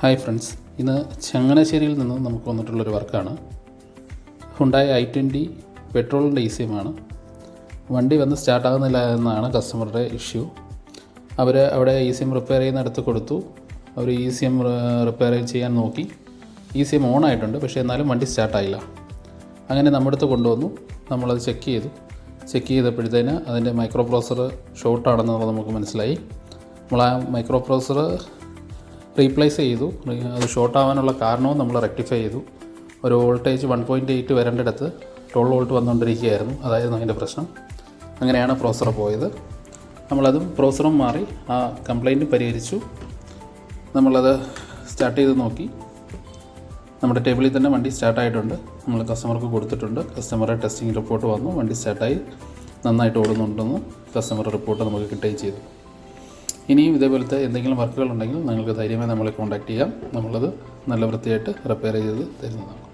Hi friends ഇന്ന് ചങ്ങനാശ്ശേരിയിൽ നിന്ന് നമുക്ക് വന്നിട്ടുള്ളൊരു വർക്കാണ്. ഹുണ്ടായ ഐ ട്വന്റി പെട്രോളിന്റെ ഇ സിയുമാണ് വണ്ടി വന്ന് സ്റ്റാർട്ടാകുന്നില്ല എന്നാണ് കസ്റ്റമറുടെ ഇഷ്യൂ അവർ അവിടെ ഇ സി എം റിപ്പയർ ചെയ്യുന്നിടത്ത് കൊടുത്തു. അവർ ഇ സി എം റിപ്പയർ ചെയ്യാൻ നോക്കി. ഇ സി എം ഓൺ ആയിട്ടുണ്ട് പക്ഷേ എന്നാലും വണ്ടി സ്റ്റാർട്ടായില്ല അങ്ങനെ നമ്മുടെ അടുത്ത് കൊണ്ടുവന്നു. നമ്മളത് ചെക്ക് ചെയ്തു. ചെക്ക് ചെയ്തപ്പോഴത്തേന് അതിന്റെ മൈക്രോ പ്രോസർ ഷോർട്ടാണെന്നുള്ളത് നമുക്ക് മനസ്സിലായി. നമ്മൾ ആ മൈക്രോ പ്രോസർ റീപ്ലേസ് ചെയ്തു. അത് ഷോർട്ട് ആവാനുള്ള കാരണവും നമ്മൾ റെക്ടിഫൈ ചെയ്തു. ഒരു വോൾട്ടേജ് വൺ പോയിന്റ് എയ്റ്റ് വരേണ്ടിടത്ത് ട്വൽവ് വോൾട്ട് വന്നുകൊണ്ടിരിക്കുകയായിരുന്നു. അതായിരുന്നു അതിന്റെ പ്രശ്നം. അങ്ങനെയാണ് പ്രോസർ പോയത്. നമ്മളതും പ്രോസറും മാറി ആ കംപ്ലൈന്റ് പരിഹരിച്ചു. നമ്മളത് സ്റ്റാർട്ട് ചെയ്ത് നോക്കി. നമ്മുടെ ടേബിളിൽ തന്നെ വണ്ടി സ്റ്റാർട്ടായിട്ടുണ്ട് നമ്മൾ കസ്റ്റമർക്ക് കൊടുത്തിട്ടുണ്ട്. കസ്റ്റമറെ ടെസ്റ്റിംഗ് റിപ്പോർട്ട് വന്നു. വണ്ടി സ്റ്റാർട്ടായി നന്നായിട്ട് ഓടുന്നുണ്ടെന്ന് കസ്റ്റമർ റിപ്പോർട്ട് നമുക്ക് കിട്ടുകയും ചെയ്തു. ഇനിയും ഇതേപോലത്തെ എന്തെങ്കിലും വർക്കുകൾ ഉണ്ടെങ്കിൽ നിങ്ങൾക്ക് ധൈര്യമായി നമ്മളെ കോൺടാക്റ്റ് ചെയ്യാം. നമ്മളത് നല്ല വൃത്തിയായിട്ട് റിപ്പയർ ചെയ്ത് തരുന്നതാണ്.